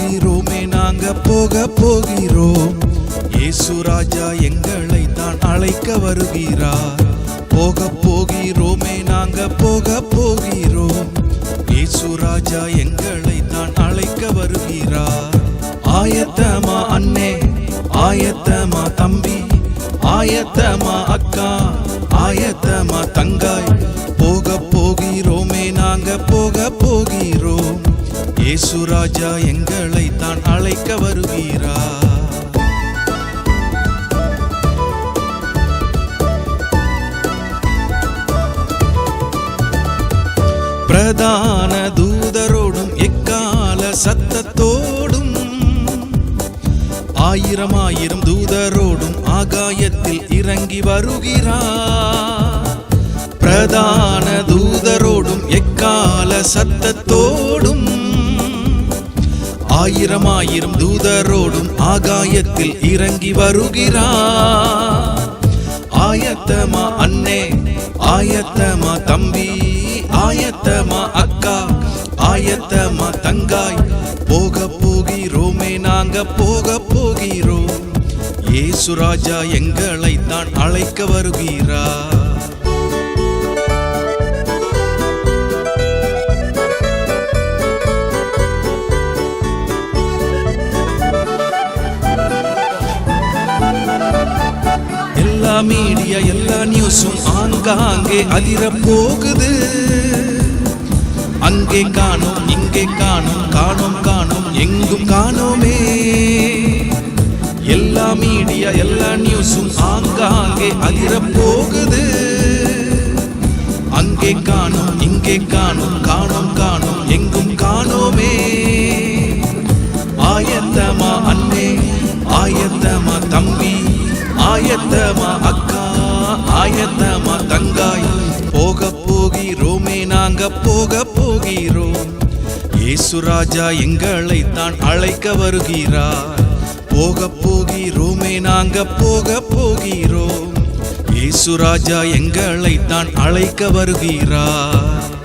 நாங்க போக போகிறோம். இயேசு ராஜா எங்களை தான் அழைக்க வருகிறார். போக போகிறோமே நாங்க போக போகிறோம். இயேசு ராஜா எங்களை தான் அழைக்க வருகிறார். ஆயத்தமா அண்ணே ஆயத்தமா தம்பி ஆயத்தமா அக்கா ஆயத்தமா தங்காய். போக போகிறோமே நாங்க போக போகிறோம். இயேசு ராஜா எங்களை தான் அழைக்க வருவீரா? பிரதான தூதரோடும் எக்கால சத்தத்தோடும் ஆயிரம் ஆயிரம் தூதரோடும் ஆகாயத்தில் இறங்கி வருகிறார் பிரதான தூதரோடும் எக்கால சத்தத்தோடும் ஆயிரமாயிரம் தூதரோடும் ஆகாயத்தில் இறங்கி வருகிறார். ஆயத்தமா அண்ணே ஆயத்தமா தம்பி ஆயத்தமா அக்கா ஆயத்தமா தங்காய். போக போகிறோமே நாங்க போக போகிறோம். ஏசுராஜா எங்களை தான் அழைக்க வருகிறார். மீடியா எல்லா நியூஸும் ஆங்காங்கே அதிர போகுது. அங்கே காணும் இங்கே காணும் காணும் காணும் எங்கும் காணோமே. எல்லா மீடியா எல்லா நியூஸும் ஆங்காங்கே அதிர போகுது. அங்கே காணும் இங்கே காணும் காணோம் காணோம் எங்கும் காணோமே. ஆயத்தமா அக்கா ஆயத்தமா தங்காய். போக போகிறோமே நாங்க போக போகிறோம். ஏசுராஜா எங்களை தான் அழைக்க வருகிறார். போக போகிறோமே நாங்க போக போகிறோம். ஏசுராஜா எங்களை தான் அழைக்க வருகிறார்.